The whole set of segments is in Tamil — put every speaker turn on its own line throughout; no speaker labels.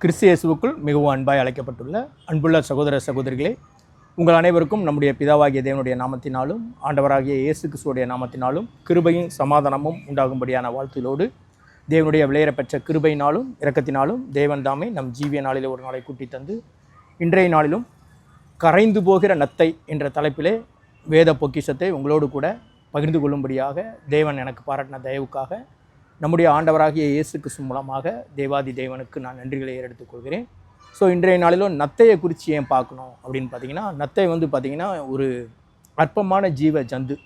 கிறிஸ்தியேசுவுக்குள் மிகவும் அன்பாய் அழைக்கப்பட்டுள்ள அன்புள்ள சகோதர சகோதரிகளே உங்கள் அனைவருக்கும் நம்முடைய பிதாவாகிய தேவனுடைய நாமத்தினாலும் ஆண்டவராகிய இயேசு கிறிஸ்துவோடைய நாமத்தினாலும் கிருபையும் சமாதானமும் உண்டாகும்படியான வாழ்த்துகளோடு தேவனுடைய விளையர பெற்ற கிருபையினாலும் இரக்கத்தினாலும் தேவன் தாமே நம் ஜீவிய நாளில் ஒரு நாளை கூட்டி தந்து இன்றைய நாளிலும் கரைந்து போகிற நத்தை என்ற தலைப்பிலே வேத பொக்கிஷத்தை உங்களோடு கூட பகிர்ந்து கொள்ளும்படியாக தேவன் எனக்கு பாராட்டின தயவுக்காக நம்முடைய ஆண்டவராகிய இயேசு கிறிஸ்து மூலமாக தேவாதி தேவனுக்கு நான் நன்றிகளை ஏறெடுத்துக் ஸோ இன்றைய நாளிலும் நத்தையை குறித்து ஏன் பார்க்கணும் அப்படின்னு பார்த்தீங்கன்னா நத்தை வந்து பார்த்திங்கன்னா ஒரு அற்பமான ஜீவ ஜந்து.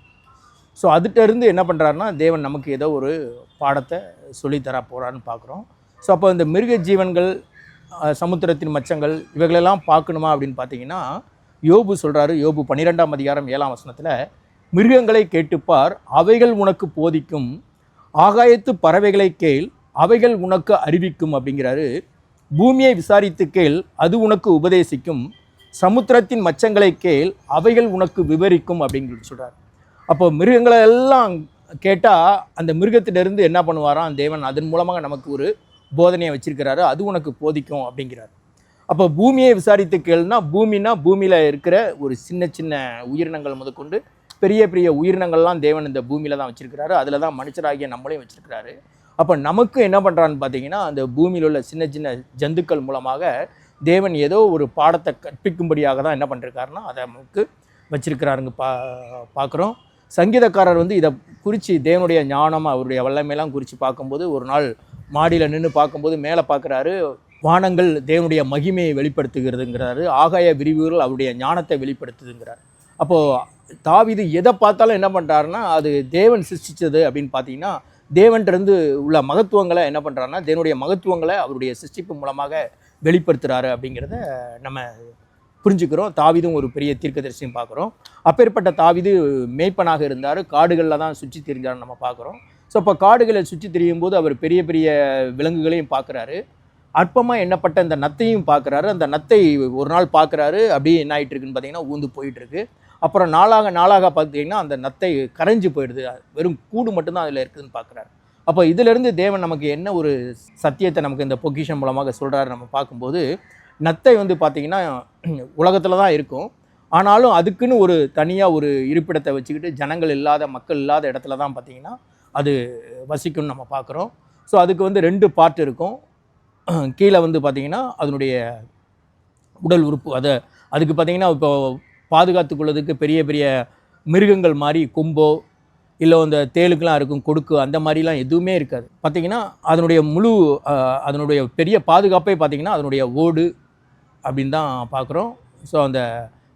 ஸோ அதுகிட்டருந்து என்ன பண்ணுறாருன்னா தேவன் நமக்கு ஏதோ ஒரு பாடத்தை சொல்லித்தர போகிறான்னு பார்க்குறோம். ஸோ அப்போ இந்த மிருக ஜீவன்கள் சமுத்திரத்தின் மச்சங்கள் இவைகளெல்லாம் பார்க்கணுமா அப்படின்னு பார்த்தீங்கன்னா யோபு சொல்கிறாரு யோபு பன்னிரெண்டாம் அதிகாரம் ஏழாம் வசனத்தில் மிருகங்களை கேட்டுப்பார் அவைகள் உனக்கு போதிக்கும் ஆகாயத்து பறவைகளை கேள் அவைகள் உனக்கு அறிவிக்கும் அப்படிங்கிறாரு. பூமியை விசாரித்து கேள் அது உனக்கு உபதேசிக்கும். சமுத்திரத்தின் மச்சங்களை கேள் அவைகள் உனக்கு விவரிக்கும் அப்படின்னு சொல்கிறார் அப்போ மிருகங்களை எல்லாம் கேட்டால் அந்த மிருகத்திலிருந்து என்ன பண்ணுவாராம் தேவன்? அதன் மூலமாக நமக்கு ஒரு போதனையை வச்சிருக்கிறாரு. அது உனக்கு போதிக்கும் அப்படிங்கிறார். அப்போ பூமியை விசாரித்து கேள்னா பூமினா பூமியில் இருக்கிற ஒரு சின்ன சின்ன உயிரினங்கள் முதற்கொண்டு பெரிய பெரிய உயிரினங்கள்லாம் தேவன் இந்த பூமியில் தான் வச்சுருக்கிறாரு. அதில் தான் மனுஷராகிய நம்மளையும் வச்சுருக்கிறாரு. அப்போ நமக்கு என்ன பண்ணுறான்னு பார்த்தீங்கன்னா அந்த பூமியில் உள்ள சின்ன சின்ன ஜந்துக்கள் மூலமாக தேவன் ஏதோ ஒரு பாடத்தை கற்பிக்கும்படியாக தான் என்ன பண்ணிருக்காருன்னா அதை நமக்கு வச்சிருக்கிறாருங்க பா பார்க்குறோம் சங்கீதக்காரர் வந்து இதை குறித்து தேவனுடைய ஞானம் அவருடைய வல்லமையெல்லாம் குறித்து பார்க்கும்போது ஒரு நாள் மாடியில் நின்று பார்க்கும்போது மேலே பார்க்குறாரு வானங்கள் தேவனுடைய மகிமையை வெளிப்படுத்துகிறதுங்கிறாரு ஆகாய விரிவுகள் அவருடைய ஞானத்தை வெளிப்படுத்துதுங்கிறார். அப்போது தாவிது எதை பார்த்தாலும் என்ன பண்ணுறாருன்னா அது தேவன் சிருஷ்டிச்சது அப்படின்னு பார்த்தீங்கன்னா தேவன்கிட்டருந்து உள்ள மகத்துவங்களை என்ன பண்ணுறாருன்னா தேவனுடைய மகத்துவங்களை அவருடைய சிருஷ்டிப்பு மூலமாக வெளிப்படுத்துகிறாரு அப்படிங்கிறத நம்ம புரிஞ்சுக்கிறோம். தாவிதும் ஒரு பெரிய தீர்க்கதரிசியும் பார்க்குறோம். அப்பேற்பட்ட தாவிது மேய்ப்பனாக இருந்தார். காடுகளில் தான் சுற்றி திரிஞ்சார் நம்ம பார்க்குறோம். ஸோ அப்போ காடுகளை சுற்றி திரியும் போது அவர் பெரிய பெரிய விலங்குகளையும் பார்க்குறாரு. அற்பமாக எண்ணப்பட்ட இந்த நத்தையும் பார்க்குறாரு. அந்த நத்தை ஒரு நாள் பார்க்குறாரு. அப்படியே என்ன ஆகிட்டு இருக்குன்னு பார்த்தீங்கன்னா ஊந்து போயிட்டுருக்கு அப்புறம் நாளாக நாளாக பார்த்தீங்கன்னா அந்த நத்தை கரைஞ்சு போயிடுது. வெறும் கூடு மட்டும்தான் அதில் இருக்குதுன்னு பார்க்குறாரு. அப்போ இதிலிருந்து தேவன் நமக்கு என்ன ஒரு சத்தியத்தை நமக்கு இந்த பொக்கிஷன் மூலமாக சொல்கிறாரு நம்ம பார்க்கும்போது நத்தை வந்து பார்த்திங்கன்னா உலகத்தில் தான் இருக்கும். ஆனாலும் அதுக்குன்னு ஒரு தனியாக ஒரு இருப்பிடத்தை வச்சுக்கிட்டு ஜனங்கள் இல்லாத மக்கள் இல்லாத இடத்துல தான் பார்த்திங்கன்னா அது வசிக்கும்னு நம்ம பார்க்குறோம். ஸோ அதுக்கு வந்து ரெண்டு பார்ட் இருக்கும். கீழே வந்து பார்த்திங்கன்னா அதனுடைய உடல் உறுப்பு அதை அதுக்கு பார்த்திங்கன்னா இப்போ பாதுகாத்து கொள்வதுக்கு பெரிய பெரிய மிருகங்கள் மாதிரி கொம்போ இல்லை அந்த தேளுக்கெலாம் இருக்கும் கொடுக்கு அந்த மாதிரிலாம் எதுவுமே இருக்காது. பார்த்திங்கன்னா அதனுடைய முழு அதனுடைய பெரிய பாதுகாப்பே பார்த்திங்கன்னா அதனுடைய ஓடு அப்படின்னு தான் பார்க்குறோம் ஸோ அந்த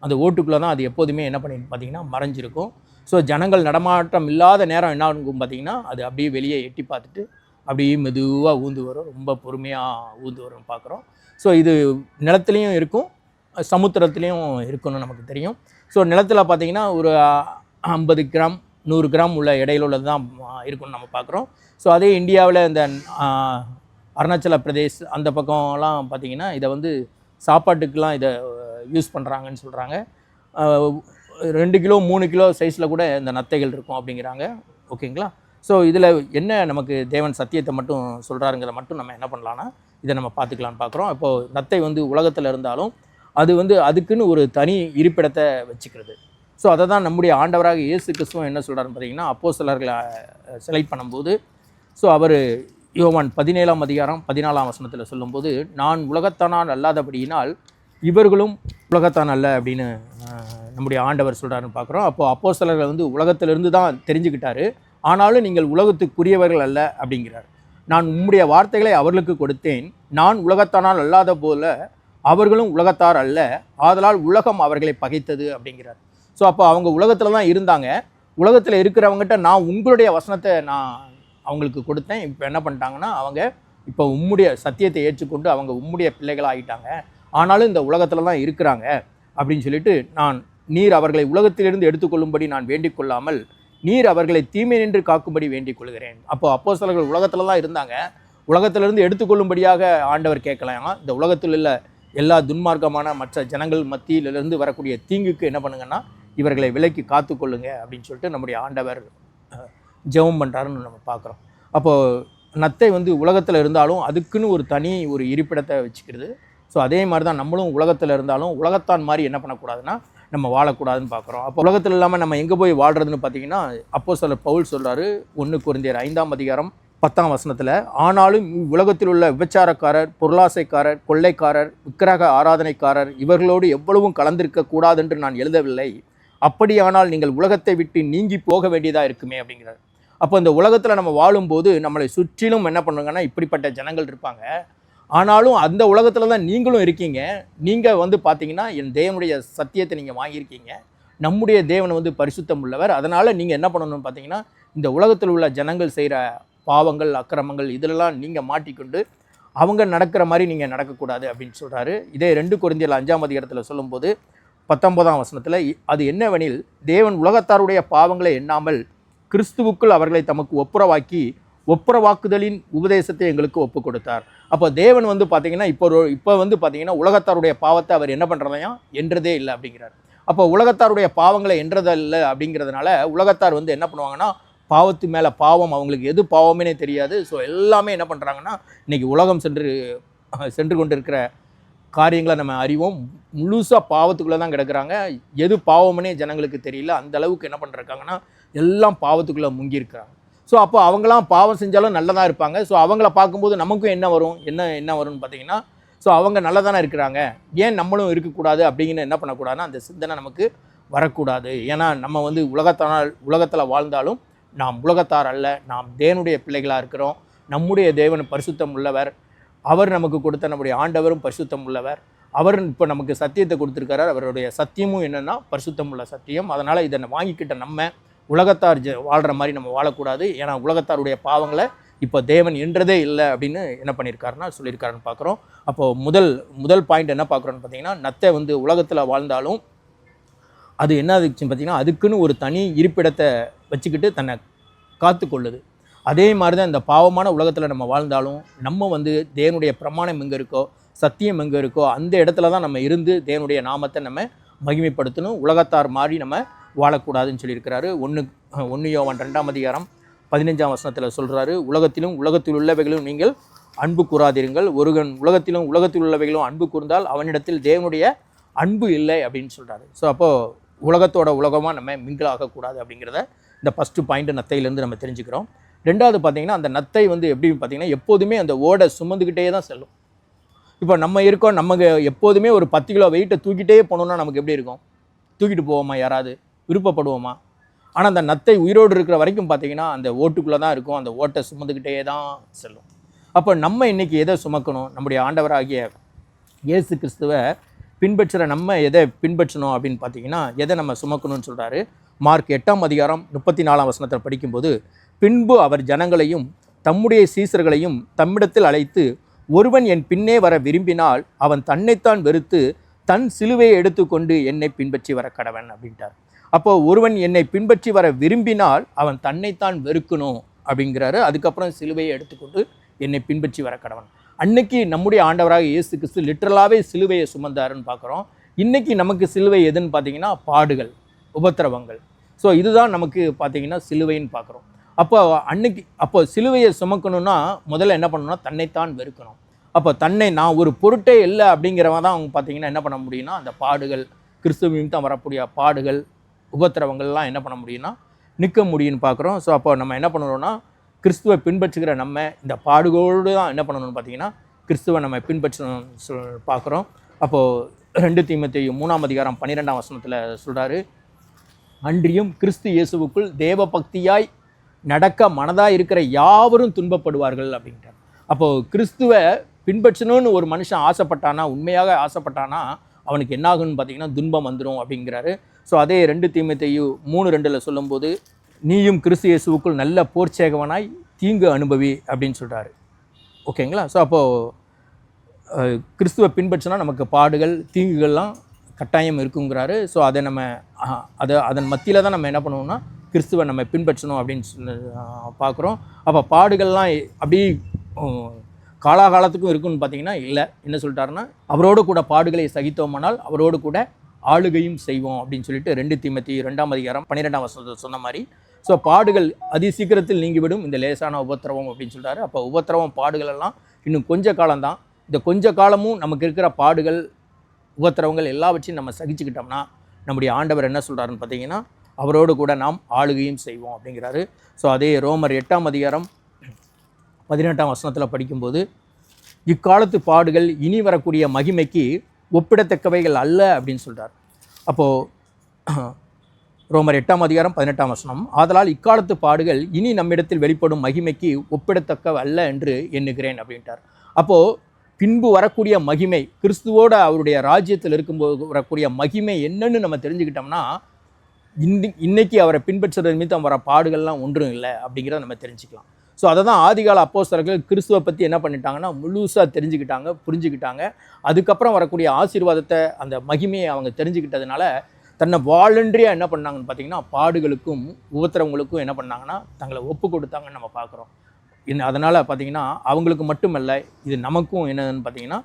அந்த ஓட்டுக்குள்ளே தான் அது எப்போதுமே என்ன பண்ணி பார்த்திங்கன்னா மறைஞ்சிருக்கும். ஸோ ஜனங்கள் நடமாட்டம் இல்லாத நேரம் என்ன ஆகும் பார்த்திங்கன்னா அது அப்படியே வெளியே எட்டி பார்த்துட்டு அப்படியே மெதுவாக ஊந்து வரும். ரொம்ப பொறுமையாக ஊந்து வரும் பார்க்குறோம் ஸோ இது நிலத்துலேயும் இருக்கும். சமுத்திரத்துலேயும் இருக்குன்னு நமக்கு தெரியும். ஸோ நிலத்தில் பார்த்தீங்கன்னா ஒரு ஐம்பது கிராம் நூறு கிராம் உள்ள இடையில உள்ளது தான் இருக்குன்னு நம்ம பார்க்குறோம். ஸோ அதே இந்தியாவில் இந்த அருணாச்சல பிரதேஷ் அந்த பக்கம்லாம் பார்த்தீங்கன்னா இதை வந்து சாப்பாட்டுக்கெலாம் இதை யூஸ் பண்ணுறாங்கன்னு சொல்கிறாங்க ரெண்டு கிலோ மூணு கிலோ சைஸில் கூட இந்த நத்தைகள் இருக்கும் அப்படிங்கிறாங்க. ஓகேங்களா? ஸோ இதில் என்ன நமக்கு தேவன் சத்தியத்தை மட்டும் சொல்கிறாருங்கிறத மட்டும் நம்ம என்ன பண்ணலான்னா இதை நம்ம பார்த்துக்கலான்னு பார்க்குறோம். இப்போது நத்தை வந்து உலகத்தில் இருந்தாலும் அது வந்து அதுக்குன்னு ஒரு தனி இருப்பிடத்தை வச்சுக்கிறது. ஸோ அதை தான் நம்முடைய ஆண்டவராக இயேசு கிறிஸ்துவம் என்ன சொல்கிறாருன்னு பார்த்தீங்கன்னா அப்போ சிலர்களை செலக்ட் பண்ணும்போது ஸோ அவர் யோவான் பதினேழாம் அதிகாரம் பதினாலாம் வசனத்தில் சொல்லும்போது நான் உலகத்தானால் அல்லாதபடியினால் இவர்களும் உலகத்தான் அல்ல அப்படின்னு நம்முடைய ஆண்டவர் சொல்கிறாருன்னு பார்க்குறோம். அப்போது அப்போ சிலர்கள் வந்து உலகத்திலிருந்து தான் தெரிஞ்சுக்கிட்டாரு. ஆனாலும் நீங்கள் உலகத்துக்குரியவர்கள் அல்ல அப்படிங்கிறார். நான் உம்முடைய வார்த்தைகளை அவர்களுக்கு கொடுத்தேன். நான் உலகத்தானால் அல்லாத போல அவர்களும் உலகத்தார் அல்ல. ஆதலால் உலகம் அவர்களை பகைத்தது அப்படிங்கிறார். ஸோ அப்போ அவங்க உலகத்தில் தான் இருந்தாங்க. உலகத்தில் இருக்கிறவங்ககிட்ட நான் உங்களுடைய வசனத்தை நான் அவங்களுக்கு கொடுத்தேன். இப்போ என்ன பண்ணிட்டாங்கன்னா அவங்க இப்போ உம்முடைய சத்தியத்தை ஏற்றுக்கொண்டு அவங்க உம்முடைய பிள்ளைகளாக ஆகிட்டாங்க ஆனாலும் இந்த உலகத்தில் தான் இருக்கிறாங்க அப்படின்னு சொல்லிட்டு நான் நீர் அவர்களை உலகத்திலிருந்து எடுத்துக்கொள்ளும்படி நான் வேண்டிக் கொள்ளாமல் நீர் அவர்களை தீமை நின்று காக்கும்படி வேண்டிக் கொள்கிறேன். அப்போ அப்போ சிலர்கள் உலகத்தில் தான் இருந்தாங்க. உலகத்திலிருந்து எடுத்துக்கொள்ளும்படியாக ஆண்டவர் கேட்கலாம் இந்த உலகத்தில் உள்ள எல்லா துன்மார்க்கமான மற்ற ஜனங்கள் மத்தியிலிருந்து வரக்கூடிய தீங்குக்கு என்ன பண்ணுங்கன்னா இவர்களை விலக்கி காத்துக்கொள்ளுங்க அப்படின்னு சொல்லிட்டு நம்முடைய ஆண்டவர் ஜெபம் பண்ணுறாருன்னு நம்ம பார்க்குறோம். அப்போது நத்தை வந்து உலகத்தில் இருந்தாலும் அதுக்குன்னு ஒரு தனி ஒரு இருப்பிடத்தை வச்சுக்கிறது. ஸோ அதே மாதிரி தான் நம்மளும் உலகத்தில் இருந்தாலும் உலகத்தான் மாதிரி என்ன பண்ணக்கூடாதுன்னா நம்ம வாழக்கூடாதுன்னு பார்க்குறோம். அப்போ உலகத்தில் இல்லாமல் நம்ம எங்கே போய் வாழ்கிறதுன்னு பார்த்தீங்கன்னா அப்போ சில பவுல் சொல்கிறாரு ஒன்று குருந்தியர் ஐந்தாம் அதிகாரம் பத்தாம் வசனத்தில் ஆனாலும் உலகத்தில் உள்ள விபச்சாரக்காரர் பொருளாசைக்காரர் கொள்ளைக்காரர் விக்கிரக ஆராதனைக்காரர் இவர்களோடு எவ்வளவும் கலந்திருக்க கூடாதென்று நான் எழுதவில்லை. அப்படியானால் நீங்கள் உலகத்தை விட்டு நீங்கி போக வேண்டியதாக இருக்குமே அப்படிங்கிறார். அப்போ இந்த உலகத்தில் நம்ம வாழும்போது நம்மளை சுற்றிலும் என்ன பண்ணுங்கன்னா இப்படிப்பட்ட ஜனங்கள் இருப்பாங்க. ஆனாலும் அந்த உலகத்தில் தான் நீங்களும் இருக்கீங்க. நீங்கள் வந்து பார்த்தீங்கன்னா என் தேவனுடைய சத்தியத்தை நீங்கள் வாங்கியிருக்கீங்க. நம்முடைய தேவன் வந்து பரிசுத்தம் உள்ளவர். அதனால் நீங்கள் என்ன பண்ணணும்னு பார்த்தீங்கன்னா இந்த உலகத்தில் உள்ள ஜனங்கள் செய்கிற பாவங்கள் அக்கிரமங்கள் இதிலெல்லாம் நீங்கள் மாட்டிக்கொண்டு அவங்க நடக்கிற மாதிரி நீங்கள் நடக்கக்கூடாது அப்படின்னு சொல்கிறாரு இதே ரெண்டு குறைந்தியில் அஞ்சாம் அதிகாரத்தில் சொல்லும்போது பத்தொன்பதாம் வசனத்தில் அது என்னவெனில் தேவன் உலகத்தாருடைய பாவங்களை எண்ணாமல் கிறிஸ்துவுக்குள் அவர்களை தமக்கு ஒப்புரவாக்கி ஒப்புரவாக்குதலின் உபதேசத்தை எங்களுக்கு ஒப்பு கொடுத்தார். அப்போ தேவன் வந்து பார்த்தீங்கன்னா இப்போ இப்போ வந்து பார்த்தீங்கன்னா உலகத்தாருடைய பாவத்தை அவர் என்ன பண்ணுறதையா என்றதே இல்லை அப்படிங்கிறார். அப்போ உலகத்தாருடைய பாவங்களை என்றதில்லை அப்படிங்கிறதுனால உலகத்தார் வந்து என்ன பண்ணுவாங்கன்னா பாவத்து மேலே பாவம் அவங்களுக்கு எது பாவமே தெரியாது. ஸோ எல்லாமே என்ன பண்ணுறாங்கன்னா இன்றைக்கி உலகம் சென்று சென்று கொண்டிருக்கிற காரியங்களை நம்ம அறிவோம். முழுசாக பாவத்துக்குள்ளே தான் கிடக்குறாங்க. எது பாவம்னே ஜனங்களுக்கு தெரியல. அந்த அளவுக்கு என்ன பண்ணிருக்காங்கன்னா எல்லாம் பாவத்துக்குள்ளே முங்கியிருக்கிறாங்க. ஸோ அப்போ அவங்களாம் பாவம் செஞ்சாலும் நல்லதாக இருப்பாங்க. ஸோ அவங்கள பார்க்கும்போது நமக்கும் என்ன வரும்? என்ன என்ன வரும்னு பார்த்தீங்கன்னா ஸோ அவங்க நல்லதானே இருக்கிறாங்க. ஏன் நம்மளும் இருக்கக்கூடாது அப்படிங்கிற என்ன பண்ணக்கூடாதுன்னா அந்த சிந்தனை நமக்கு வரக்கூடாது. ஏன்னா நம்ம வந்து உலகத்தானால் உலகத்தில் வாழ்ந்தாலும் நாம் உலகத்தார் அல்ல நாம் தேவனுடைய பிள்ளைகளாக இருக்கிறோம். நம்முடைய தேவன் பரிசுத்தம் உள்ளவர். அவர் நமக்கு கொடுத்த நம்முடைய ஆண்டவரும் பரிசுத்தம் உள்ளவர். அவர் இப்போ நமக்கு சத்தியத்தை கொடுத்துருக்காரு அவருடைய சத்தியமும் என்னென்னா பரிசுத்தம் உள்ள சத்தியம். அதனால் இதை வாங்கிக்கிட்ட நம்ம உலகத்தார் ஜ வாழ்கிற மாதிரி நம்ம வாழக்கூடாது. ஏன்னா உலகத்தாருடைய பாவங்களை இப்போ தேவன் என்றதே இல்லை அப்படின்னு என்ன பண்ணியிருக்காருன்னா சொல்லியிருக்காருன்னு பார்க்குறோம். அப்போது முதல் முதல் பாயிண்ட் என்ன பார்க்குறோன்னு பார்த்தீங்கன்னா நத்தை வந்து உலகத்தில் வாழ்ந்தாலும் அது என்ன ஆச்சுன்னு பார்த்தீங்கன்னா அதுக்குன்னு ஒரு தனி இருப்பிடத்தை வச்சுக்கிட்டு தன்னை காத்துக்கொள்ளுது அதே மாதிரி தான் இந்த பாவமான உலகத்தில் நம்ம வாழ்ந்தாலும் நம்ம வந்து தேவனுடைய பிரமாணம் எங்கே இருக்கோ சத்தியம் எங்கே இருக்கோ அந்த இடத்துல தான் நம்ம இருந்து தேவனுடைய நாமத்தை நம்ம மகிமைப்படுத்தணும் உலகத்தார் மாதிரி நம்ம வாழக்கூடாதுன்னு சொல்லியிருக்கிறாரு. ஒன்று ஒன்று யோவான் ரெண்டாம் அதிகாரம் பதினஞ்சாம் வசனத்தில் சொல்கிறாரு உலகத்திலும் உலகத்தில் உள்ளவைகளும் நீங்கள் அன்பு கூறாதிருங்கள் ஒருவன் உலகத்திலும் உலகத்தில் உள்ளவைகளும் அன்பு கூர்ந்தால் அவனிடத்தில் தேவனுடைய அன்பு இல்லை அப்படின்னு சொல்கிறாரு ஸோ அப்போது உலகத்தோட உலகமாக நம்ம மிங்கிள் ஆகக்கூடாது அப்படிங்கிறத இந்த ஃபஸ்ட்டு பாயிண்ட் நத்தையிலேருந்து நம்ம தெரிஞ்சுக்கிறோம். ரெண்டாவது பார்த்தீங்கன்னா அந்த நத்தை வந்து எப்படி பார்த்தீங்கன்னா எப்போதுமே அந்த ஓடை சுமந்துக்கிட்டே தான் செல்லும். இப்போ நம்ம இருக்கோம் நமக்கு எப்போதுமே ஒரு பத்து கிலோ வெயிட்டை தூக்கிட்டே போனோம்னா நமக்கு எப்படி இருக்கும்? தூக்கிட்டு போவோமா யாராவது? விருப்பப்படுவோமா? ஆனால் அந்த நத்தை உயிரோடு இருக்கிற வரைக்கும் பார்த்தீங்கன்னா அந்த ஓட்டுக்குள்ளே தான் இருக்கும் அந்த ஓட்டை சுமந்துக்கிட்டே தான் செல்லும். அப்போ நம்ம இன்றைக்கி எதை சுமக்கணும்? நம்முடைய ஆண்டவராகிய இயேசு கிறிஸ்துவை பின்பற்றுற நம்ம எதை பின்பற்றணும் அப்படின்னு பார்த்தீங்கன்னா எதை நம்ம சுமக்கணும்னு சொல்கிறாரு மார்க் எட்டாம் அதிகாரம் முப்பத்தி நாலாம் வசனத்தில் படிக்கும்போது பின்பு அவர் ஜனங்களையும் தம்முடைய சீசர்களையும் தம்மிடத்தில் அழைத்து ஒருவன் என் பின்னே வர விரும்பினால் அவன் தன்னைத்தான் வெறுத்து தன் சிலுவையை எடுத்துக்கொண்டு என்னை பின்பற்றி வர கடவன் அப்படின்ட்டார். அப்போ ஒருவன் என்னை பின்பற்றி வர விரும்பினால் அவன் தன்னைத்தான் வெறுக்கணும் அப்படிங்கிறாரு. அதுக்கப்புறம் சிலுவையை எடுத்துக்கொண்டு என்னை பின்பற்றி வர கடவன். அன்னைக்கு நம்முடைய ஆண்டவராக இயேசு கிறிஸ்து லிட்ரலாகவே சிலுவையை சுமந்தாருன்னு பார்க்குறோம். இன்றைக்கி நமக்கு சிலுவை எதுன்னு பார்த்தீங்கன்னா பாடுகள் உபத்திரவங்கள். ஸோ இதுதான் நமக்கு பார்த்தீங்கன்னா சிலுவைன்னு பார்க்குறோம். அப்போ அன்னைக்கு அப்போ சிலுவையை சுமக்கணும்னா முதல்ல என்ன பண்ணணும்னா தன்னைத்தான் வெறுக்கணும். அப்போ தன்னை நான் ஒரு பொருட்டே இல்லை அப்படிங்கிறவன் தான் அவங்க பார்த்தீங்கன்னா என்ன பண்ண முடியும்னா அந்த பாடுகள் கிறிஸ்துவையும் தான் வரக்கூடிய பாடுகள் உபத்திரவங்கள்லாம் என்ன பண்ண முடியும்னா நிற்க முடியும்னு பார்க்குறோம். ஸோ அப்போ நம்ம என்ன பண்ணுறோன்னா கிறிஸ்துவை பின்பற்றுகிற நம்ம இந்த பாடுகளோடு தான் என்ன பண்ணணும்னு பார்த்தீங்கன்னா கிறிஸ்துவை நம்ம பின்பற்றணும் சொல் பார்க்குறோம். அப்போது ரெண்டு தீமத்தையும் மூணாம் அதிகாரம் பன்னிரெண்டாம் வசனத்தில் சொல்கிறாரு அன்றியும் கிறிஸ்து இயேசுவுக்குள் தேவ பக்தியாய் நடக்க மனதாக இருக்கிற யாவரும் துன்பப்படுவார்கள் அப்படின்ட்டார் அப்போது கிறிஸ்துவை பின்பற்றணும்னு ஒரு மனுஷன் ஆசைப்பட்டானா உண்மையாக ஆசைப்பட்டானா அவனுக்கு என்னாகும்னு பார்த்தீங்கன்னா துன்பம் வந்துடும் அப்படிங்கிறாரு. ஸோ அதே ரெண்டு தீமத்தையும் மூணு ரெண்டில் சொல்லும்போது நீயும் கிறிஸ்து இயேசுவுக்குள் நல்ல போர்ச்சேகவனாய் தீங்கு அனுபவி அப்படின்னு சொல்கிறாரு ஓகேங்களா? ஸோ அப்போது கிறிஸ்துவை பின்பற்றினா நமக்கு பாடுகள் தீங்குகள்லாம் கட்டாயம் இருக்குங்கிறாரு. ஸோ அதை நம்ம அதை அதன் மத்தியில் தான் நம்ம என்ன பண்ணுவோம்னா கிறிஸ்துவை நம்ம பின்பற்றணும் அப்படின்னு சொல்லி பார்க்குறோம். அப்போ பாடுகள்லாம் அப்படி காலாகாலத்துக்கும் இருக்குன்னு பார்த்தீங்கன்னா இல்லை. என்ன சொல்லிட்டாருன்னா அவரோடு கூட பாடுகளை சகித்தோமானால் அவரோடு கூட ஆளுகையும் செய்வோம் அப்படின்னு சொல்லிட்டு ரெண்டு தீமத்தி ரெண்டாம் அதிகாரம் பன்னிரெண்டாம் வசனத்தில் சொன்ன மாதிரி ஸோ பாடுகள் அதி சீக்கிரத்தில் நீங்கிவிடும். இந்த லேசான உபத்திரவம் அப்படின்னு சொல்கிறாரு அப்போ உபத்திரவம் பாடுகள் எல்லாம் இன்னும் கொஞ்ச காலம்தான். இந்த கொஞ்ச காலமும் நமக்கு இருக்கிற பாடுகள் உபத்திரவங்கள் எல்லாவற்றையும் நம்ம சகிச்சுக்கிட்டோம்னா நம்முடைய ஆண்டவர் என்ன சொல்கிறாருன்னு பார்த்தீங்கன்னா அவரோடு கூட நாம் ஆளுகையும் செய்வோம் அப்படிங்கிறாரு. ஸோ அதே ரோமர் எட்டாம் அதிகாரம் பதினெட்டாம் வசனத்தில் படிக்கும்போது இக்காலத்து பாடுகள் இனி வரக்கூடிய மகிமைக்கு ஒப்பிடத்தக்கவைகள் அல்ல அப்படின்னு சொல்கிறார் அப்போது ரோமர் எட்டாம் அதிகாரம் பதினெட்டாம் வசனம் ஆதலால் இக்காலத்து பாடுகள் இனி நம்மிடத்தில் வெளிப்படும் மகிமைக்கு ஒப்பிடத்தக்க அல்ல என்று எண்ணுகிறேன் அப்படின்ட்டார். அப்போது பின்பு வரக்கூடிய மகிமை கிறிஸ்துவோட அவருடைய ராஜ்யத்தில் இருக்கும்போது வரக்கூடிய மகிமை என்னன்னு நம்ம தெரிஞ்சுக்கிட்டோம்னா இன்னி இன்னைக்கு அவரை பின்பற்றுறது நிமித்தம் வர பாடுகள்லாம் ஒன்றும் இல்லை அப்படிங்கிறத நம்ம தெரிஞ்சுக்கலாம். ஸோ அதை தான் ஆதிகால அப்போஸ்தலர்கள் கிறிஸ்துவை பற்றி என்ன பண்ணிட்டாங்கன்னா முழுசாக தெரிஞ்சுக்கிட்டாங்க புரிஞ்சுக்கிட்டாங்க. அதுக்கப்புறம் வரக்கூடிய ஆசீர்வாதத்தை அந்த மகிமையை அவங்க தெரிஞ்சுக்கிட்டதுனால தன்னை வாலண்டரியாக என்ன பண்ணாங்கன்னு பார்த்தீங்கன்னா பாடுகளுக்கும் உபத்திரவங்களுக்கும் என்ன பண்ணாங்கன்னா தங்களை ஒப்பு கொடுத்தாங்கன்னு நம்ம பார்க்குறோம் என்ன அதனால் பார்த்தீங்கன்னா அவங்களுக்கு மட்டுமல்ல இது நமக்கும் என்னதுன்னு பார்த்தீங்கன்னா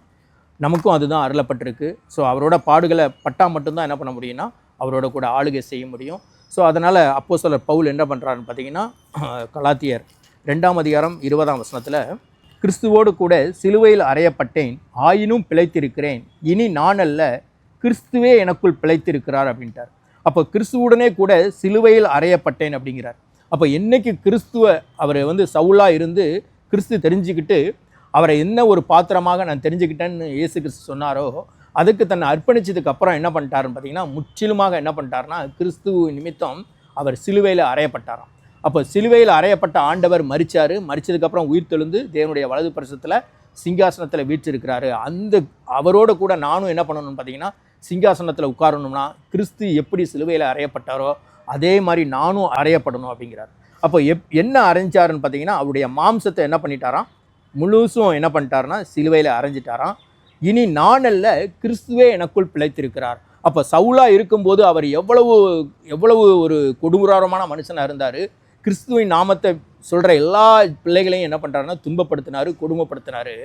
நமக்கும் அதுதான் அருளப்பட்டிருக்கு. ஸோ அவரோட பாடுகளை பட்டா மட்டும்தான் என்ன பண்ண முடியும்னா அவரோட கூட ஆளுகை செய்ய முடியும். ஸோ அதனால் அப்போ பவுல் என்ன பண்ணுறாருன்னு பார்த்தீங்கன்னா கலாத்தியர் ரெண்டாம் அதிகாரம் இருபதாம் வசனத்தில் கிறிஸ்துவோடு கூட சிலுவையில் அறையப்பட்டேன் ஆயினும் பிழைத்திருக்கிறேன். இனி நான் அல்ல கிறிஸ்துவே எனக்குள் பிழைத்திருக்கிறார் அப்படின்ட்டார். அப்போ கிறிஸ்துவுடனே கூட சிலுவையில் அறையப்பட்டேன் அப்படிங்கிறார். அப்போ என்னைக்கு கிறிஸ்துவ அவர் வந்து சவுலாக இருந்து கிறிஸ்து தெரிஞ்சுக்கிட்டு அவரை என்ன ஒரு பாத்திரமாக நான் தெரிஞ்சுக்கிட்டேன்னு இயேசு கிறிஸ்து சொன்னாரோ அதுக்கு தன்னை அர்ப்பணிச்சதுக்கு அப்புறம் என்ன பண்ணிட்டாருன்னு பார்த்தீங்கன்னா முற்றிலுமாக என்ன பண்ணிட்டாருன்னா கிறிஸ்துவ நிமித்தம் அவர் சிலுவையில் அறையப்பட்டாராம். அப்போ சிலுவையில் அறையப்பட்ட ஆண்டவர் மறிச்சார் மறிச்சதுக்கப்புறம் உயிர் தெழுந்து தேவனுடைய வலது பரிசத்தில் சிங்காசனத்தில் வீற்றிருக்கிறாரு. அந்த அவரோட கூட நானும் என்ன பண்ணணும்னு பார்த்தீங்கன்னா சிங்காசனத்தில் உட்காரணும்னா கிறிஸ்து எப்படி சிலுவையில் அறையப்பட்டாரோ அதே மாதிரி நானும் அறையப்படணும் அப்படிங்கிறார். அப்போ எப் என்ன அரைஞ்சாருன்னு பார்த்தீங்கன்னா அவருடைய மாம்சத்தை என்ன பண்ணிட்டாராம்? முழுசும் என்ன பண்ணிட்டாருன்னா சிலுவையில் அரைஞ்சிட்டாராம். இனி நான் அல்ல கிறிஸ்துவே எனக்குள் பிழைத்திருக்கிறார். அப்போ சவுலா இருக்கும்போது அவர் எவ்வளவு எவ்வளவு ஒரு கொடூரமான மனுஷனாக இருந்தார். கிறிஸ்துவின் நாமத்தை சொல்கிற எல்லா பிள்ளைகளையும் என்ன பண்ணுறாருன்னா துன்பப்படுத்தினார் கொடுமைப்படுத்தினார்.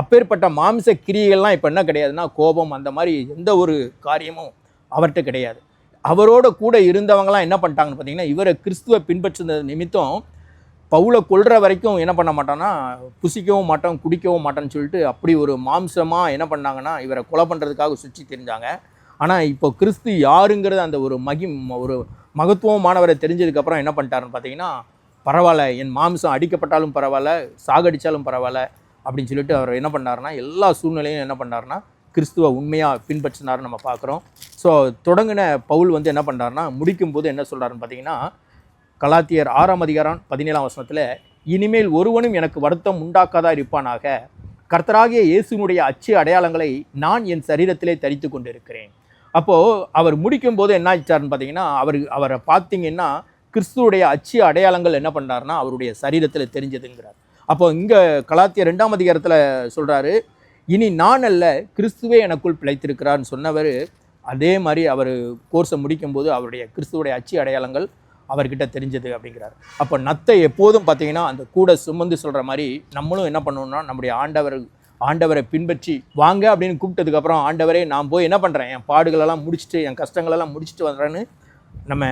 அப்பேற்பட்ட மாம்ச கிரியைகள்லாம் இப்போ என்ன கிடையாதுன்னா கோபம் அந்த மாதிரி எந்த ஒரு காரியமும் அவர்கிட்ட கிடையாது. அவரோட கூட இருந்தவங்கலாம் என்ன பண்ணிட்டாங்கன்னு பார்த்தீங்கன்னா இவரை கிறிஸ்துவை பின்பற்றுனது நிமித்தம் பவுலை கொள்கிற வரைக்கும் என்ன பண்ண மாட்டான்னா புசிக்கவும் மாட்டோம் குடிக்கவும் மாட்டோம்னு சொல்லிட்டு அப்படி ஒரு மாம்சமாக என்ன பண்ணாங்கன்னா இவரை கொலை பண்ணுறதுக்காக சுற்றி தெரிஞ்சாங்க. ஆனால் இப்போ கிறிஸ்து யாருங்கிறது அந்த ஒரு மகி ஒரு மகத்துவமானவரை தெரிஞ்சதுக்கப்புறம் என்ன பண்ணிட்டாருன்னு பார்த்தீங்கன்னா பரவாயில்ல என் மாம்சம் அடிக்கப்பட்டாலும் பரவாயில்ல சாகடித்தாலும் பரவாயில்ல அப்படின்னு சொல்லிட்டு அவர் என்ன பண்ணாருன்னா எல்லா சூழ்நிலையும் என்ன பண்ணாருன்னா கிறிஸ்துவ உண்மையாக பின்பற்றினார்னு நம்ம பார்க்குறோம். ஸோ தொடங்கின பவுல் வந்து என்ன பண்ணாருன்னா முடிக்கும் போது என்ன சொல்கிறாருன்னு பார்த்தீங்கன்னா கலாத்தியர் ஆறாம் அதிகாரம் பதினேழாம் வசனத்தில் இனிமேல் ஒருவனும் எனக்கு வருத்தம் உண்டாக்காதா இருப்பானாக? கர்த்தராகிய இயேசுனுடைய அச்சு அடையாளங்களை நான் என் சரீரத்திலே தரித்து கொண்டிருக்கிறேன். அப்போது அவர் முடிக்கும் போது என்ன ஆச்சாருன்னு பார்த்தீங்கன்னா அவர் அவரை பார்த்தீங்கன்னா கிறிஸ்துவுடைய அச்சு அடையாளங்கள் என்ன பண்ணுறாருன்னா அவருடைய சரீரத்தில் தெரிஞ்சதுங்கிறார். அப்போ இங்கே கலாத்திய ரெண்டாம் அதிகாரத்தில் சொல்கிறாரு இனி நான் அல்ல கிறிஸ்துவே எனக்குள் பிழைத்திருக்கிறான்னு சொன்னவர் அதே மாதிரி அவர் கோர்ஸை முடிக்கும்போது அவருடைய கிறிஸ்துவோடைய அச்சு அடையாளங்கள் அவர்கிட்ட தெரிஞ்சது அப்படிங்கிறார். அப்போ நத்தை எப்போதும் பார்த்தீங்கன்னா அந்த கூட சுமந்து சொல்கிற மாதிரி நம்மளும் என்ன பண்ணணும்னா நம்முடைய ஆண்டவர் ஆண்டவரை பின்பற்றி வாங்க அப்படின்னு கூப்பிட்டதுக்கப்புறம் ஆண்டவரே நான் போய் என்ன பண்ணுறேன் என் பாடுகளெல்லாம் முடிச்சுட்டு என் கஷ்டங்களெல்லாம் முடிச்சுட்டு வந்துறேன்னு நம்ம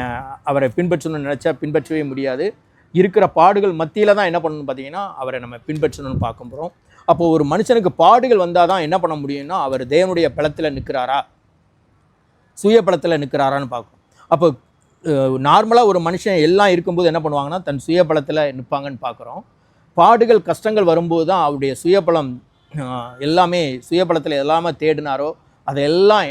அவரை பின்பற்றணும்னு நினச்சா பின்பற்றவே முடியாது. இருக்கிற பாடுகள் மத்தியில் தான் என்ன பண்ணணும் பார்த்தீங்கன்னா அவரை நம்ம பின்பற்றணும்னு பார்க்க போகிறோம் அப்போ ஒரு மனுஷனுக்கு பாடுகள் வந்தால் தான் என்ன பண்ண முடியும்னா அவர் தேவனுடைய பலத்தில் நிற்கிறாரா? சுய பலத்தில் நிற்கிறாரான்னு பார்க்கும் அப்போ நார்மலாக ஒரு மனுஷன் எல்லாம் இருக்கும்போது என்ன பண்ணுவாங்கன்னா தன் சுய பலத்தில் நிற்பாங்கன்னு பார்க்குறோம். பாடுகள் கஷ்டங்கள் வரும்போது தான் அவருடைய சுயபலம் எல்லாமே சுயபலத்தில் எல்லாமே தேடினாரோ அதையெல்லாம்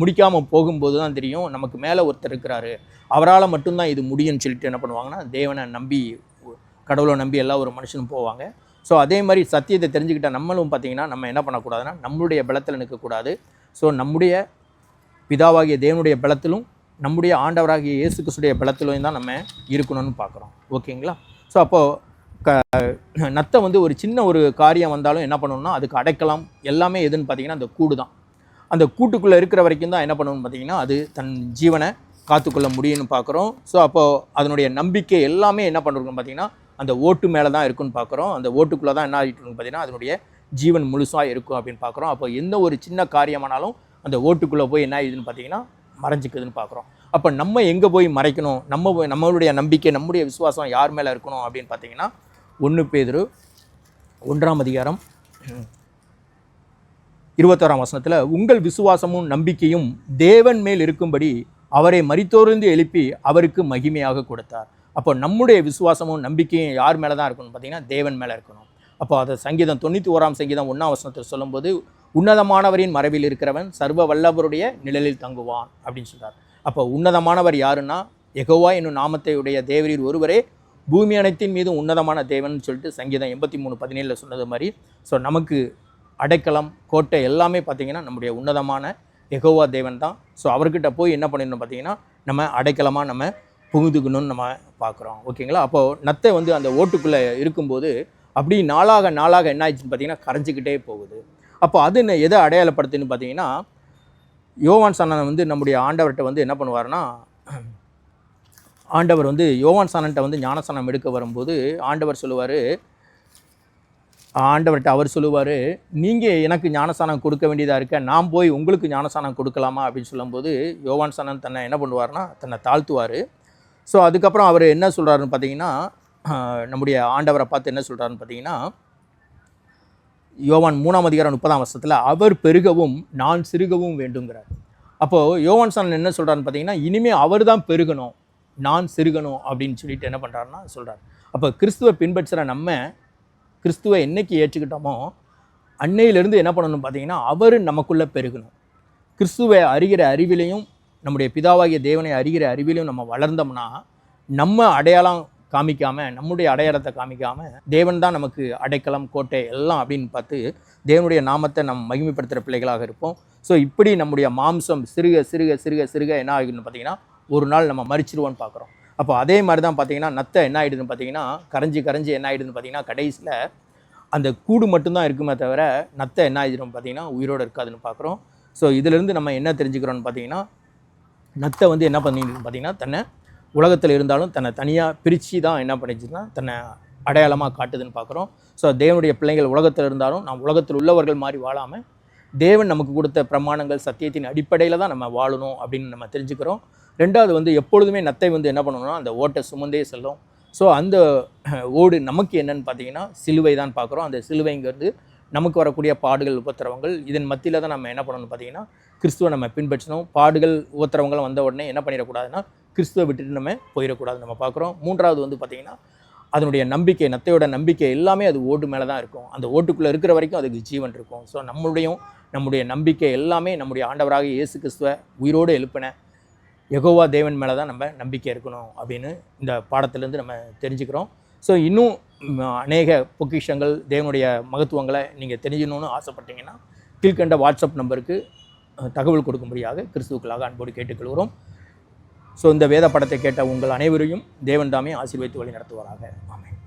முடிக்காமல் போகும்போது தான் தெரியும் நமக்கு மேலே ஒருத்தர் இருக்கிறாரு. அவரால் மட்டும்தான் இது முடியும்னு சொல்லிட்டு என்ன பண்ணுவாங்கன்னா தேவனை நம்பி கடவுளை நம்பி எல்லா ஒரு மனுஷனும் போவாங்க. ஸோ அதே மாதிரி சத்தியத்தை தெரிஞ்சுக்கிட்ட நம்மளும் பார்த்தீங்கன்னா நம்ம என்ன பண்ணக்கூடாதுன்னா நம்மளுடைய பலத்தில் நிற்கக்கூடாது. ஸோ நம்முடைய பிதாவாகிய தேவனுடைய பலத்திலும் நம்முடைய ஆண்டவராகிய இயேசு கிறிஸ்துடைய பலத்திலும் தான் நம்ம இருக்கணும்னு பார்க்குறோம் ஓகேங்களா? ஸோ அப்போது க நத்தை வந்து ஒரு சின்ன ஒரு காரியம் வந்தாலும் என்ன பண்ணணும்னா அதுக்கு அடைக்கலாம் எல்லாமே எதுன்னு பார்த்திங்கன்னா அந்த கூடு தான். அந்த கூட்டுக்குள்ளே இருக்கிற வரைக்கும் தான் என்ன பண்ணணும்னு பார்த்தீங்கன்னா அது தன் ஜீவனை காத்துக்கொள்ள முடியும்னு பார்க்குறோம். ஸோ அப்போது அதனுடைய நம்பிக்கை எல்லாமே என்ன பண்ணுறோம்னு பார்த்தீங்கன்னா அந்த ஓட்டு மேலே தான் இருக்குன்னு பார்க்குறோம். அந்த ஓட்டுக்குள்ளே தான் என்ன ஆகிட்டுருக்குன்னு பார்த்தீங்கன்னா அதனுடைய ஜீவன் முழுசாக இருக்கும் அப்படின்னு பார்க்குறோம். அப்போ எந்த ஒரு சின்ன காரியமானாலும் அந்த ஓட்டுக்குள்ளே போய் என்ன ஆயிடுதுன்னு பார்த்தீங்கன்னா மறைஞ்சிக்குதுன்னு பார்க்குறோம். அப்போ நம்ம எங்கே போய் மறைக்கணும்? நம்ம போய்- நம்மளுடைய நம்பிக்கை நம்முடைய விசுவாசம் யார் மேலே இருக்கணும் அப்படின்னு பார்த்தீங்கன்னா ஒன்று பேதுரு ஒன்றாம் அதிகாரம் இருபத்தோராம் வசனத்தில் உங்கள் விசுவாசமும் நம்பிக்கையும் தேவன் மேல் இருக்கும்படி அவரை மரித்தோர்ந்து எழுப்பி அவருக்கு மகிமையாக கொடுத்தார். அப்போ நம்முடைய விசுவாசமும் நம்பிக்கையும் யார் மேலே தான் இருக்கணும் பார்த்தீங்கன்னா தேவன் மேலே இருக்கணும். அப்போ அதை சங்கீதம் தொண்ணூற்றி ஓராம் சங்கீதம் ஒன்றாம் வசனத்தில் சொல்லும்போது உன்னதமானவரின் மறைவில் இருக்கிறவன் சர்வ வல்லவருடைய நிழலில் தங்குவான் அப்படின்னு சொல்கிறார் அப்போ உன்னதமானவர் யாருன்னா எகோவா என்னும் நாமத்தையுடைய தேவரீர் ஒருவரே பூமி அனைத்தின் மீதும் உன்னதமான தேவன் சொல்லிட்டு சங்கீதம் எண்பத்தி மூணு பதினேழில் சொன்னது மாதிரி. ஸோ நமக்கு அடைக்கலம் கோட்டை எல்லாமே பார்த்தீங்கன்னா நம்முடைய உன்னதமான எகோவா தேவன் தான். ஸோ அவர்கிட்ட போய் என்ன பண்ணிடணும் பார்த்தீங்கன்னா நம்ம அடைக்கலமாக நம்ம புகுந்துக்கணும்னு நம்ம பார்க்குறோம். ஓகேங்களா அப்போது நத்தை வந்து அந்த ஓட்டுக்குள்ளே இருக்கும்போது அப்படி நாளாக நாளாக என்ன ஆயிடுச்சுன்னு பார்த்தீங்கன்னா கரைஞ்சிக்கிட்டே போகுது. அப்போ அது என்ன எதை அடையாளப்படுத்துன்னு பார்த்தீங்கன்னா யோவான் சாணன் வந்து நம்முடைய ஆண்டவர்கிட்ட வந்து என்ன பண்ணுவார்னா ஆண்டவர் வந்து யோவான் சாணன்ட்ட வந்து ஞானசானம் எடுக்க வரும்போது ஆண்டவர் சொல்லுவார் ஆண்டவர்கிட்ட அவர் சொல்லுவார் நீங்கள் எனக்கு ஞானசானம் கொடுக்க வேண்டியதாக இருக்க நான் போய் உங்களுக்கு ஞானசானம் கொடுக்கலாமா? அப்படின்னு சொல்லும்போது யோவான் சாணன் தன்னை என்ன பண்ணுவார்னா தன்னை தாழ்த்துவார். ஸோ அதுக்கப்புறம் அவர் என்ன சொல்கிறாருன்னு பார்த்தீங்கன்னா நம்முடைய ஆண்டவரை பார்த்து என்ன சொல்கிறாருன்னு பார்த்தீங்கன்னா யோவான் மூணாம் அதிகாரம் முப்பதாம் வருஷத்தில் அவர் பெருகவும் நான் சிறுகவும் வேண்டுங்கிறார். அப்போது யோவான் சாணன் என்ன சொல்கிறாருன்னு பார்த்தீங்கன்னா இனிமேல் அவர் தான் பெருகணும் நான் சிறுகணும் அப்படின்னு சொல்லிட்டு என்ன பண்ணுறாருன்னா சொல்கிறார் அப்போ கிறிஸ்துவை பின்பற்றுற நம்ம கிறிஸ்துவை என்னைக்கு ஏற்றுக்கிட்டோமோ அன்னையிலிருந்து என்ன பண்ணணும் பார்த்தீங்கன்னா அவர் நமக்குள்ளே பெருகணும். கிறிஸ்துவை அறிகிற அறிவிலையும் நம்முடைய பிதாவாகிய தேவனை அறிகிற அறிவிலையும் நம்ம வளர்ந்தோம்னா நம்ம அடையாளம் காமிக்காமல் நம்முடைய அடையாளத்தை காமிக்காமல் தேவன் தான் நமக்கு அடைக்கலம் கோட்டை எல்லாம் அப்படின்னு பார்த்து தேவனுடைய நாமத்தை நம்ம மகிமைப்படுத்துகிற பிள்ளைகளாக இருப்போம். ஸோ இப்படி நம்முடைய மாம்சம் சிறுக சிறுக சிறுக சிறுக என்ன ஆகுதுன்னு பார்த்தீங்கன்னா ஒரு நாள் நம்ம மறிச்சிருவோன்னு பார்க்குறோம். அப்போ அதே மாதிரி தான் பார்த்தீங்கன்னா நத்தை என்ன ஆகிடுதுன்னு பார்த்தீங்கன்னா கரைஞ்சி கரைஞ்சி என்ன ஆகிடுதுன்னு பார்த்தீங்கன்னா கடைசியில் அந்த கூடு மட்டும்தான் இருக்குமே தவிர நத்தை என்ன ஆகிடும் பார்த்தீங்கன்னா உயிரோடு இருக்காதுன்னு பார்க்குறோம். ஸோ இதிலிருந்து நம்ம என்ன தெரிஞ்சுக்கிறோன்னு பார்த்தீங்கன்னா நத்தை வந்து என்ன பண்ணிட்டு பார்த்தீங்கன்னா தன்னை உலகத்தில் இருந்தாலும் தன்னை தனியாக பிரித்து தான் என்ன பண்ணிச்சுன்னா தன்னை அடையாளமாக காட்டுதுன்னு பார்க்குறோம். ஸோ தேவனுடைய பிள்ளைகள் உலகத்தில் இருந்தாலும் நாம் உலகத்தில் உள்ளவர்கள் மாதிரி வாழாமல் தேவன் நமக்கு கொடுத்த பிரமாணங்கள் சத்தியத்தின் அடிப்படையில் தான் நம்ம வாழணும் அப்படின்னு நம்ம தெரிஞ்சுக்கிறோம். ரெண்டாவது வந்து எப்பொழுதுமே நத்தை வந்து என்ன பண்ணணும்னா அந்த ஓட்டை சுமந்தே செல்லும். ஸோ அந்த ஓடு நமக்கு என்னன்னு பார்த்தீங்கன்னா சிலுவை தான் பார்க்குறோம். அந்த சிலுவைங்கிறது நமக்கு வரக்கூடிய பாடுகள் உபத்திரவங்கள். இதன் மத்தியில் தான் நம்ம என்ன பண்ணணும் பார்த்தீங்கன்னா கிறிஸ்துவை நம்ம பின்பற்றணும். பாடுகள் உபத்திரவங்களும் வந்த உடனே என்ன பண்ணிடக்கூடாதுன்னா கிறிஸ்துவை விட்டுட்டு நம்ம போயிடக்கூடாது நம்ம பார்க்குறோம். மூன்றாவது வந்து பார்த்திங்கன்னா அதனுடைய நம்பிக்கை நத்தையோட நம்பிக்கை எல்லாமே அது ஓட்டு மேலே தான் இருக்கும். அந்த ஓட்டுக்குள்ளே இருக்கிற வரைக்கும் அதுக்கு ஜீவன் இருக்கும். ஸோ நம்மளுடையும் நம்முடைய நம்பிக்கை எல்லாமே நம்முடைய ஆண்டவராக இயேசு கிறிஸ்துவை உயிரோடு எழுப்பின எகோவா தேவன் மேலே தான் நம்ம நம்பிக்கை இருக்கணும் அப்படின்னு இந்த பாடத்திலேருந்து நம்ம தெரிஞ்சுக்கிறோம். ஸோ இன்னும் அநேக பொக்கிஷங்கள் தேவனுடைய மகத்துவங்களை நீங்கள் தெரிஞ்சணும்னு ஆசைப்பட்டீங்கன்னா கீழ்கண்ட வாட்ஸ்அப் நம்பருக்கு தகவல் கொடுக்கும்படியாக கிறிஸ்துக்களாக அன்போடு கேட்டுக்கொள்கிறோம். ஸோ இந்த வேத படத்தை கேட்ட உங்கள் அனைவரையும் தேவன் தாமே ஆசீர்வதித்து வழி நடத்துவாராக ஆமாம்